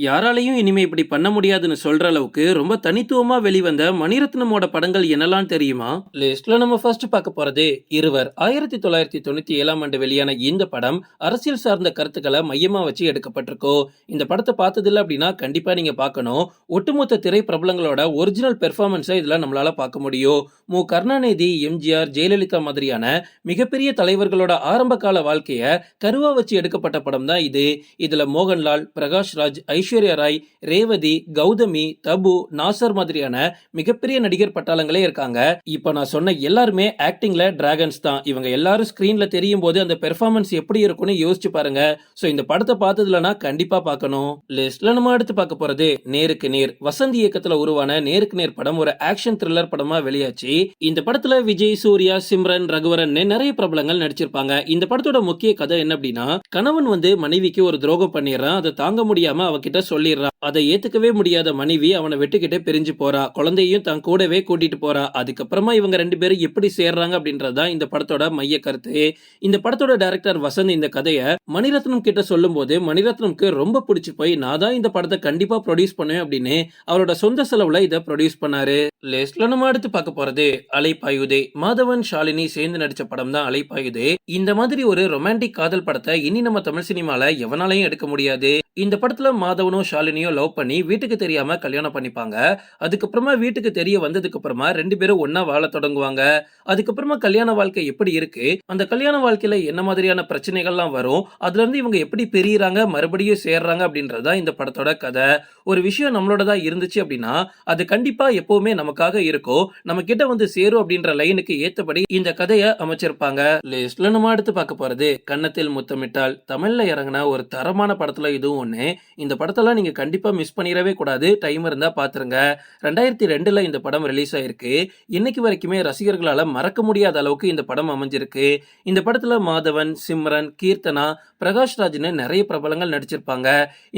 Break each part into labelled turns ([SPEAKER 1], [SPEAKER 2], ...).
[SPEAKER 1] யாராலையும் இனிமே இப்படி பண்ண முடியாதுன்னு சொல்ற அளவுக்கு ரொம்ப தனித்துவமா வெளிவந்த மணிரத்னமோட படங்கள் என்னெல்லாம் தெரியுமா? லிஸ்ட்ல நம்ம ஃபர்ஸ்ட் பார்க்க போறது இருவர். ஆயிரத்தி தொள்ளாயிரத்தி தொண்ணூத்தி ஏழாம் ஆண்டு வெளியான இந்த படம் அரசியல் சார்ந்த கருத்துக்களை மையமா வச்சு எடுக்கப்பட்டிருக்கோ. இந்த படத்தை பார்த்ததில்ல அப்படின்னா கண்டிப்பா நீங்க பார்க்கணும். ஒட்டுமொத்த திரை பிரபலங்களோட ஒரிஜினல் பெர்ஃபார்மன்ஸை இதுல நம்மளால பார்க்க முடியும். மு. கருணாநிதி எம்ஜிஆர் ஜெயலலிதா மாதிரியான மிகப்பெரிய தலைவர்களோட ஆரம்ப கால வாழ்க்கைய கருவா வச்சு எடுக்கப்பட்ட படம் தான் இது. இதுல மோகன்லால் பிரகாஷ் ராஜ் ஐஸ்வர்யா ராய் ரேவதி கௌதமி தபு நாசர் மாதிரியான மிகப்பெரிய நடிகர் பட்டாளங்களே இருக்காங்க. இப்போ நான் சொன்ன எல்லாருமே ஆக்டிங்ல டிராகன்ஸ் தான். இவங்க எல்லாரும் ஸ்கிரீன்ல தெரியும் போது அந்த பெர்ஃபார்மன்ஸ் எப்படி இருக்கும்னு யோசிச்சு பாருங்க. சோ இந்த படத்தை பார்த்ததுலனா கண்டிப்பா பார்க்கணும். லிஸ்ட்ல நம்ம அடுத்து பார்க்க போறது நேருக்கு நேர். வசந்த் இயக்கத்துல உருவான நேருக்கு நேர் படம் ஒரு ஆக்ஷன் த்ரில்லர் படமா வெளியாச்சு. இந்த படத்துல விஜய் சூர்யா சிம்ரன் ரகுவரன் நிறைய பிரபலங்கள் நடிச்சிருப்பாங்க. இந்த படத்தோட முக்கிய கதை என்ன அப்படின்னா கணவன் வந்து மனைவிக்கு ஒரு துரோகம் பண்ணிடுறான். அதை தாங்க முடியாம அவகிட்ட சொல்லிடுறான். அதை ஏத்துக்கவே முடியாத மனைவி அவனை வெட்டுக்கிட்டே பிரிஞ்சு போறா. குழந்தையும் தன் கூடவே கூட்டிட்டு போறா. அதுக்கப்புறமா இவங்க ரெண்டு பேரும் எப்படி சேர்றாங்க அப்படின்றதுதான் இந்த படத்தோட மைய கருத்து. இந்த படத்தோட டைரக்டர் வசந்த் இந்த கதையை மணிரத்னம் கிட்ட சொல்லும்போது மணிரத்னம்க்கு ரொம்ப பிடிச்சு போய் நான் தான் இந்த படத்தை கண்டிப்பா ப்ரொடியூஸ் பண்ணுவேன் அப்படின்னு அவரோட சொந்த செலவுல இதை ப்ரொடியூஸ் பண்ணாரு. லெஸ்ட்ல நம்ம அடுத்து பார்க்க போறது அலைப்பாயுதே மாதவன் ஷாலினி சேர்ந்து நடிச்ச படம் தான் அலைப்பாயுதே இந்த மாதிரி ஒரு ரொமான்டிக் காதல் படத்தை இனி நம்ம தமிழ் சினிமால எவனாலையும் எடுக்க முடியாது. இந்த படத்துல மாதவனும் ஷாலினியும் லவ் பண்ணி வீட்டுக்கு தெரியாம கல்யாணம் பண்ணிப்பாங்க. அதுக்கப்புறமா வீட்டுக்கு தெரிய வந்ததுக்கு அப்புறமா ரெண்டு பேரும் ஒன்னா வாழ தொடங்குவாங்க. அதுக்கப்புறமா கல்யாண வாழ்க்கை எப்படி இருக்கு? அந்த கல்யாண வாழ்க்கையில என்ன மாதிரியான பிரச்சனைகள்லாம் வரும்? அதுல இருந்து இவங்க எப்படி பிரியறாங்க? மறுபடியும் சேர்றாங்க அப்படின்றதுதான் இந்த படத்தோட கதை. ஒரு விஷயம் நம்மளோட தான் இருந்துச்சு அப்படின்னா அது கண்டிப்பா எப்பவுமே நமக்காக இருக்கும். நம்ம கிட்ட வந்து சேரும் அப்படின்ற லைனுக்கு ஏத்தபடி இந்த கதையை அமைச்சிருப்பாங்க. லிஸ்ட்ல நம்ம அடுத்து பார்க்க போறது கன்னத்தில் முத்தமிட்டால் தமிழ்ல இறங்கின ஒரு தரமான படத்துல இதுவும் ஒன்று இந்த படத்தெல்லாம் நீங்க கண்டிப்பாக மிஸ் பண்ணிடவே கூடாது. டைம் இருந்தா பாத்துருங்க. ரெண்டாயிரத்தி ரெண்டுல இந்த படம் ரிலீஸ் ஆயிருக்கு. இன்னைக்கு வரைக்குமே ரசிகர்களால மறக்க முடியாத அளவுக்கு இந்த படம் அமைஞ்சிருக்கு. இந்த படத்துல மாதவன் சிம்ரன் கீர்த்தனா பிரகாஷ்ராஜ்னு நிறைய பிரபலங்கள் நடிச்சிருப்பாங்க.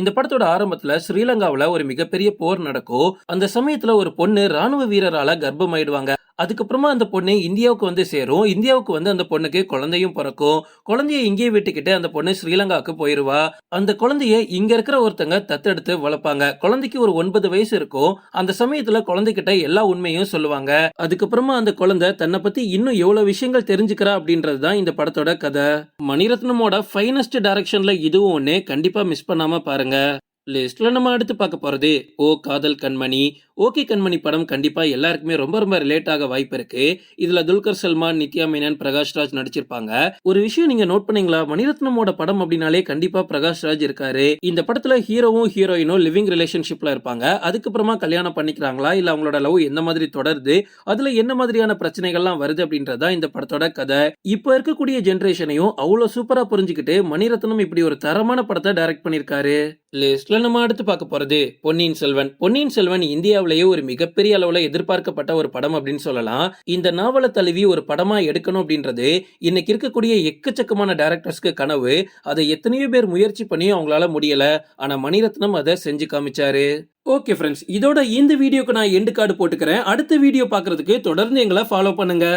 [SPEAKER 1] இந்த படத்தோட ஆரம்பத்தில் ஸ்ரீலங்காவில் ஒரு மிகப்பெரிய போர் நடக்கும். அந்த சமயத்தில் ஒரு பொண்ணு ராணுவ வீரரால் கர்ப்பமாயிடுவாங்க. அதுக்கப்புறமா அந்த பொண்ணு இந்தியாவுக்கு வந்து சேரும். இந்தியாவுக்கு வந்து அந்த பொண்ணுக்கு குழந்தையும் பிறக்கும். குழந்தைய இங்கேயே விட்டுக்கிட்டு அந்த பொண்ணு ஸ்ரீலங்காவுக்கு போயிருவா. அந்த குழந்தைய இங்க இருக்கிற ஒருத்தங்க தத்தெடுத்து வளர்ப்பாங்க. குழந்தைக்கு ஒரு ஒன்பது வயசு இருக்கும். அந்த சமயத்துல குழந்தைகிட்ட எல்லா உண்மையும் சொல்லுவாங்க. அதுக்கப்புறமா அந்த குழந்தை தன்னை பத்தி இன்னும் எவ்வளவு விஷயங்கள் தெரிஞ்சுக்கிறா அப்படின்றது தான் இந்த படத்தோட கதை. மணிரத்னமோட ஃபைனஸ்ட் டைரக்ஷன்ல இதுவும் ஒன்று கண்டிப்பா மிஸ் பண்ணாம பாருங்க. லிஸ்ட்ல நம்ம அடுத்து பார்க்க போறது ஓ காதல் கண்மணி. ஓகே கண்மணி படம் கண்டிப்பா எல்லாருக்குமே ரொம்ப ரொம்ப ரிலேட் ஆக வாய்ப்பு இருக்கு. இதுல துல்கர் சல்மான் நித்யா மேனன் பிரகாஷ் ராஜ் நடிச்சிருப்பாங்க. ஒரு விஷயம் நீங்க நோட் பண்ணீங்களா? மணிரத்னமோட படம் அப்படின்னாலே கண்டிப்பா பிரகாஷ் ராஜ் இருக்காரு. இந்த படத்துல ஹீரோவும் ஹீரோயினும் லிவிங் ரிலேஷன்ஷிப்ல இருப்பாங்க. அதுக்கப்புறமா கல்யாணம் பண்ணிக்கிறாங்களா? இல்ல அவங்களோட லவ் எந்த மாதிரி தொடருது? அதுல என்ன மாதிரியான பிரச்சனைகள்லாம் வருது அப்படின்றதா இந்த படத்தோட கதை. இப்போ இருக்கக்கூடிய ஜென்ரேஷனையும் அவ்வளவு சூப்பரா புரிஞ்சுக்கிட்டு மணிரத்னம் இப்படி ஒரு தரமான படத்தை டைரக்ட் பண்ணிருக்காரு. லிஸ்ட்ல நம்ம அடுத்து பார்க்க போறது பொன்னியின் செல்வன். பொன்னியின் செல்வன் இந்தியாவிலேயே ஒரு மிகப்பெரிய அளவுல எதிர்பார்க்கப்பட்ட ஒரு படம் அப்படின்னு சொல்லலாம். இந்த நாவலை தழுவி ஒரு படமா எடுக்கணும் அப்படின்றது இன்னைக்கு இருக்கக்கூடிய எக்கச்சக்கமான டேரக்டர்ஸ்க்கு கனவு. அதை எத்தனையோ பேர் முயற்சி பண்ணி அவங்களால முடியல. ஆனா மணிரத்னம் அதை செஞ்சு காமிச்சாரு. ஓகே ஃப்ரெண்ட்ஸ் இதோட இந்த வீடியோக்கு நான் எண்டு கார்டு போட்டுக்கிறேன். அடுத்த வீடியோ பார்க்கறதுக்கு தொடர்ந்து எங்களை ஃபாலோ பண்ணுங்க.